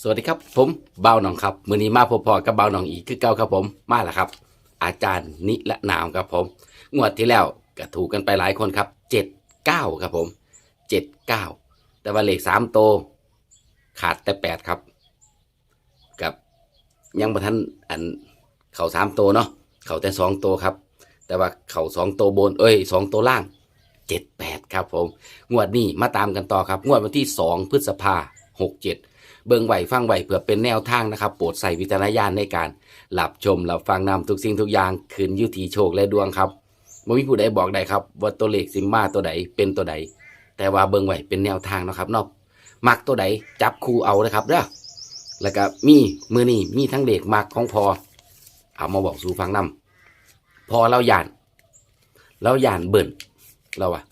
สวัสดีครับ ผมเบาหนองครับมือนี้มาพบพอกับเบาหนองอีกคือเก่าครับผมมาแล้วครับ อาจารย์นิละนามครับผม งวดที่แล้วก็ถูกกันไปหลายคนครับเจ็ดเก้าครับผมเจ็ดเก้าแต่ว่าเลขสามโต ขาดแต่แปดครับ กับยังประทันอันเข่าสามโตเนาะเข่าแต่สองโตครับ แต่ว่าเข่าสองโตบนเอ้ยสองโตล่างเจ็ดแปดครับผม งวดนี้มาตามกันต่อครับ งวดวันที่สองพฤษภาหกเจ็ด เบิ่งไหวฟังไหวเพื่อเป็นแนวทางนะครับ โปรดใส่วิจารณญาณในการหลับชมหลับฟังนำทุกสิ่งทุกอย่างคืนยุทีโชคและดวงครับไม่มีผู้ใดบอกได้ครับ ว่าตัวเลขซิมมาตัวใดเป็นตัวใด แต่ว่าเบิ่งไหวเป็นแนวทางนะครับนอกมักตัวใดจับคู่เอานะครับเด้อแล้วก็มีมือนี่มีทั้งเด็กมักของพอ เอามาบอกสู่ฟังนำพอเราหยานเราหยานเบิ่นเราอะ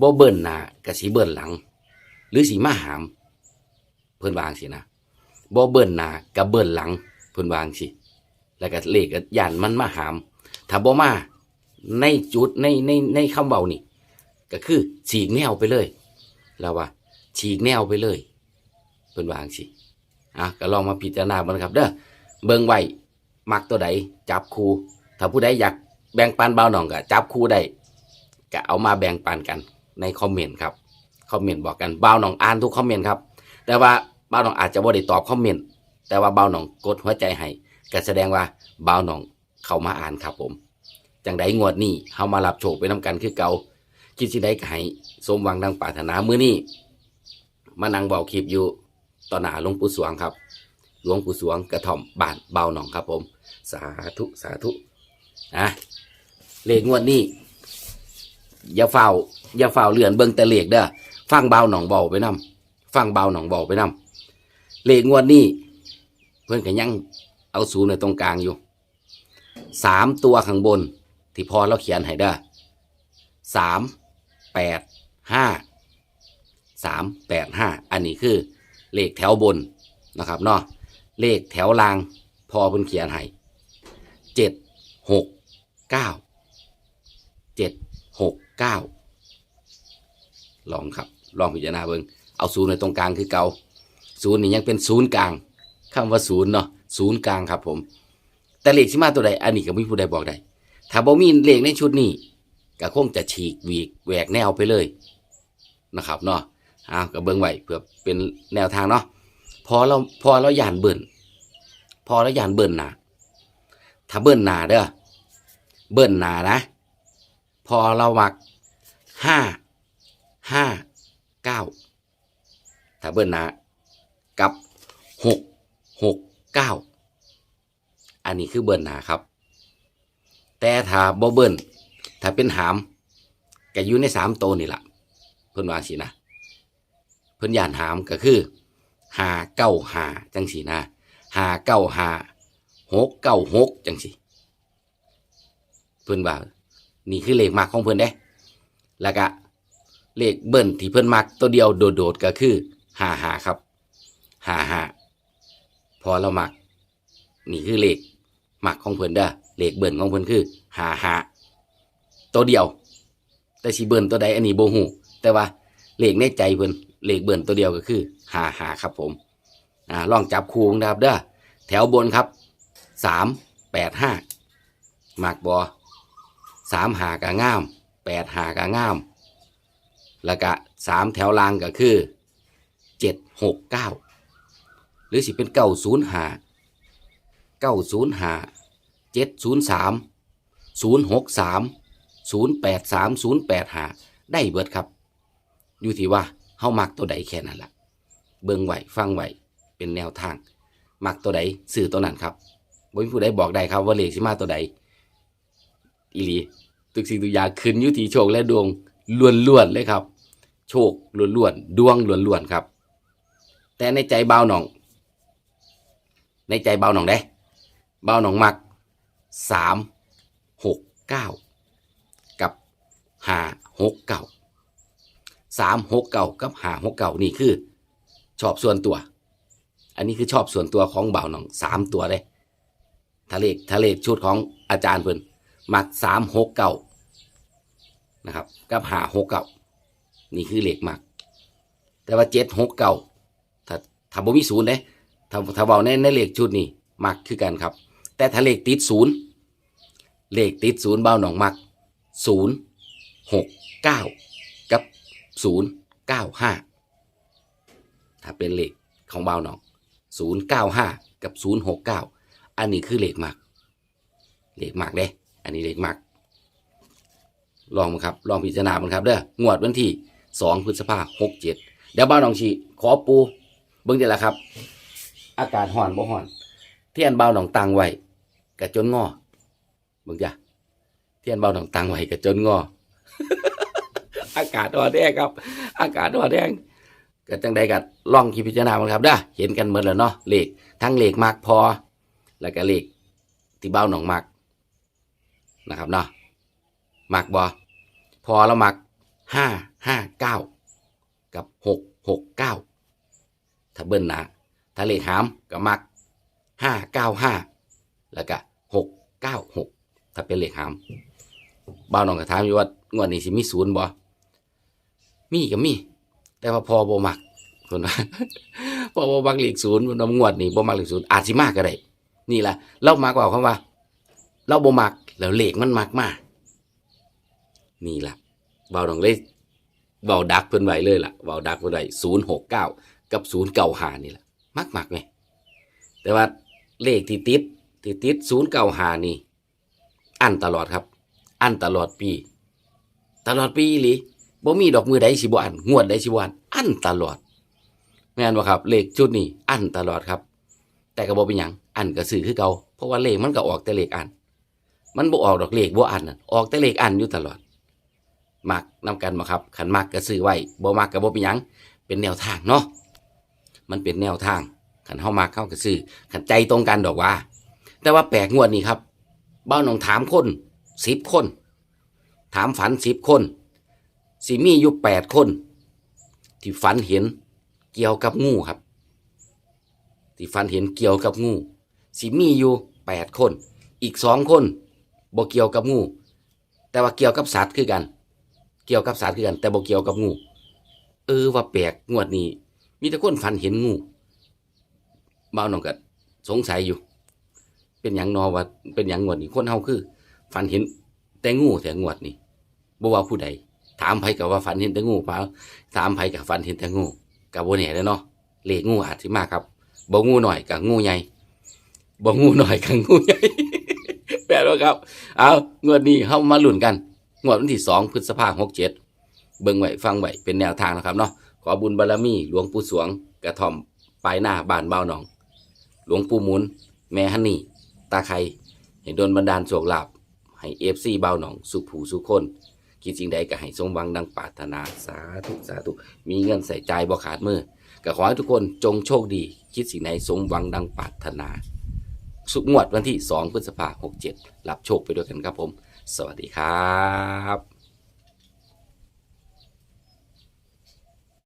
บ่เบิ่นหน้ากะสีเบิ่นหลัง หรือสีมาหาม เพิ่นวางสินะบ่เบิ่นหน้ากับเบิ่นหลังเพิ่นวางสิแล้วก็เลขก็ย่านมันมาหาม ถ้าบ่มาในจุดในในในคำเว้านี่ ก็คือฉีกแนวไปเลยแล้วว่า ฉีกแนวไปเลยเพิ่นวางสิอะก็ลองมาพิจารณาบิ่งครับ เด้อเบิ่งไว้มักตัวใดจับคู่ถ้าผู้ใดอยากแบ่งปันเบาหน่องก็จับคู่ได้ก็เอามาแบ่งปันกันในคอมเมนต์ครับคอมเมนต์บอกกันเบาหน่องอ่านทุกคอมเมนต์ครับ แต่ว่า บาหนองอาจจะบ่ได้ตอบคอมเมนต์แต่ว่าเบาหนองกดหัวใจให้ก็แสดงว่าเบาหนองเข้ามาอ่านครับผม จังไดงวดนี้เฮามารับโชคไปนํกันคือเก่าคิดสิได้ให้สมหวังดังปรารถนามื้อนี้มานั่งเบาคลิปอยู่ต่อหน้าหลวงปู่สวงครับ หลวงปู่สวงกระท่อมบ้านเบาหนองครับผม สาธุสาธุนะเลขงวดนี้อย่าเฝ้าอย่าเฝ้าเลื่อนเบิ่งแต่เลขเด้อฟังเบาหนองเบาไปนํฟังเบาหนองเบาไปนำ เลขงวดนี้ เพื่อนก็ยังเอาศูนย์ในตรงกลางอยู่สามตัวข้างบน ที่พอเราเขียนให้เด้อสามแปดห้าสามแปดห้าอันนี้คือ เลขแถวบนนะครับเนาะเลขแถวล่างพอเพิ่นเขียนให้เจ็ดหกเก้าเจ็ดหกเก้าลองครับ ลองพิจารณาเบิ่งเอาศูนย์ในตรงกลางคือเก่า ศูนย์นี่ยังเป็นศูนย์กลางคำว่าศูนย์เนาะศูนย์กลางครับผม แต่เลขที่มาตัวใดอันนี้ก็ไม่ผู้ใดบอกได้ ถ้าบ่มีเลขในชุดนี้ก็คงจะฉีกวีกแหวกแนวไปเลยนะครับเนาะอ้าวก็เบิ่งไว้เพื่อเป็นแนวทางเนาะพอเราพอเราหย่านเบิ่นพอเราหย่านเบิ่นหนาถ้าเบิ่นหนาเด้อเบิ่นหนานะ พอเรามักห้าห้าเก้าถ้าเบิ้ลหนา กับหกหกเก้าอันนี้คือเบิ้ลหนาครับ แต่ถ้าบ่เบิ้ลถ้าเป็นหามก็อยู่ในสามโตวนี่แหละเพิ่นว่าสินะ เพิ่นยานหามก็คือหาเก้าหาจังสีนะหาเก้าหาหกเก้าหกจังสีเพิ่นว่านี่คือเลขมากของเพิ่นเด้ แล้วก็เลขเบิ้ลที่เพิ่นมักตัวเดียวโดดๆก็คือหาหาครับ หาหาพอเราหมัก นี่คือเลขมักของเพิ่นเด้อเลขเบิ้ลของเพิ่นคือหาหาตัวเดียว แต่สิเบิ้ลตัวใดอันนี้โบหูแต่ว่าเลขในใจเพิ่นเลขเบิ้ลตัวเดียวก็คือหาหาครับผมอ่าลองจับคู่นะครับเด้อแถวบนครับสามแปดห้าหมักบอสามหากะง่ามแปดหากะง่ามแล้วก็สามแถวล่างก็คือเจ็ดหกเก้า หรือสิเป็นเก้าศูนย์หาเก้าศูนย์หาเจ็ดศูนย์สามศูนย์หกสามศูนย์แปดสามศูนย์แปดหาได้เบิดครับ อยู่ที่ว่าเฮามักตัวใดแค่นั้นละ่ะ เบิ่งไหวฟังไหวเป็นแนวทาง มักตัวใดสื่อตัวนั้นครับบ่มีผู้ใดบอกได้ครับว่าเลขสิมาตัวใดอีหลีทุกสิ่งทุกอย่างขึ้นอยู่ที่โชคและดวงล้วนๆเลยครับ โชคล้วนๆดวงล้วนๆครับ แต่ในใจเบาหน่อง ในใจเบาหนองได้เบาหนองมักสามหกเก้ากับหาหกเก้าสามหกเก้ากับหาหกเก้านี่คือ ชอบส่วนตัว อันนี้คือชอบส่วนตัวของเบาหนองสามตัวเลยทะเลทะเลชุดของอาจารย์เพิ่นมักสามหกเก้านะครับกับหาหกเก่านี่คือเหลขมากแต่ว่าเจ็ดหกเก่าถ้าถ้าบ่มีศูนย์เด้ ถ้าถ้าเบาในในเลขชุดนี้มักคือกันครับ แต่ถ้าเลขติดศูนย์เลขติดศูนย์เบาหนองมักศูนย์หกเก้ากับศูนย์เก้าห้าถ้าเป็นเลขของเบาหนองศูนย์เก้าห้ากับศูนย์หกเก้าอันนี้คือเลขมักเลขมักเด้ อันนี้เลขมักลองมาครับ ลองพิจารณามันครับเด้องวดวันที่สองพฤษภาหกเจ็ดเดี๋ยวบ้านหนองชีขอปูเบิ่งเดี๋ยวละครับ อากาศห่อนบ่ห่อน เทียนเบาหนองตังไว้กะจนงอเบิ่งจ้ะเทียนเบาหนองตังไว้กะจนงอ อากาศอ่อนแดงครับ อากาศอ่อนแดงก็จังใดกัดลองคิดพิจารณามันครับเด้อเห็นกันหมดแล้วเนาะเลขทั้งเลขมากพอ แล้วก็เลขที่เบาหนองมักนะครับเนาะมักบอพอแล้วมักห้าห้าเก้ากับหกหกเก้าถ้าเบิ้ลนา ถ้าเลขหามก็มักห้าเก้าห้าแล้วก็หกเก้าหกถ้าเป็นเลขหามเบาหนองก็ถามอยู่ว่างวดนี้สิมีศูนย์บอมีก็มี แต่ว่าพอบ่มักคนว่าพอบ่มักเลขศูนย์มันงวดนี้บ่มักเลขศูนย์อาจสิมากก็ได้นี่แหละเรามากกว่าคำว่า เราบ่มักแล้วเลขมันมักมากนี่แหละเบาดองเลยเบาดักเพิ่นไว้เลยล่ะเบาดักเพิ่นไว้ศูนย์หกเก้ากับศูนย์เก้าหานี่แหละ มักมักไหมแต่ว่าเลขที่ติดที่ติดศูนย์เก้าหานี่ อันตลอดครับ อันตลอดปี ตลอดปีหรือบ่มีดอกมือใดสิบ่อันงวดใดสิบ่อันอันตลอดแม่นบ่ครับ เลขชุดนี้อันตลอดครับ แต่ก็บ่เป็นหยังอันก็ซื้อคือเก่าเพราะว่าเลขมันก็ออกแต่เลขอัน มันบ่ออกดอกเลขบ่อันน่ะออกแต่เลขอันอยู่ตลอดมักนำกันบ่ครับขันมักก็ซื้อไว้บ่มักก็บ่เป็นหยังเป็นแนวทางเนาะ มันเป็นแนวทางขันเฮามักเฮาก็ซื้อขันใจตรงกันดอกว่า แต่ว่าแปลกงวดนี้ครับเบ้าหนองถามคนสิบคน ถามฝันสิบคนสิมีอยู่แปดคน ที่ฝันเห็นเกี่ยวกับงูครับ ที่ฝันเห็นเกี่ยวกับงูสิมีอยู่แปดคน อีกสองคนบ่เกี่ยวกับงู แต่ว่าเกี่ยวกับสัตว์คือกัน เกี่ยวกับสัตว์คือกัน แต่บ่เกี่ยวกับงู เออว่าแปลกงวดนี้ มีแต่คนฝันเห็นงูบ่าวน้องก็สงสัยอยู่ เป็นหยังนอว่าเป็นหยังงวดนี้คนเฮาคือ ฝันเห็นแต่งูแต่งวดนี้บ่ว่าผู้ใดถามไผก็ว่าฝันเห็นแต่งูเปล่าถามไผก็ฝันเห็นแต่งูก็บ่แน่เด้อเนาะเลขงูอาจสิมากครับบ่งูหน่อยกับงูใหญ่บ่งูหน่อยกับงูใหญ่แปลว่าครับ เอางวดนี้เฮามาลุ้นกัน งวดวันที่2พฤษภาคม67เเบิ่งไว้ฟังไว้เป็นแนวทางนะครับเนาะขอบุญบารมีหลวงปู่สวงกระท่อมปลายหน้าบานเบาหนอง หลวงปู่หมุนแม่ฮันนี่ตาไข่ให้โดนบันดาลโชคลาภให้เอฟซีเบาหนอง สุขผูสุขคนคิดสิ่งใดก็ให้สมหวังดังปรารถนาสาธุสาธุมีเงินใส่ใจบ่ขาดมือก็ขอให้ทุกคนจงโชคดี คิดสิ่งใดสมหวังดังปรารถนา สุขงวดวันที่ 2 พฤษภาคม67รับโชคไปด้วยกันครับผม สวัสดีครับ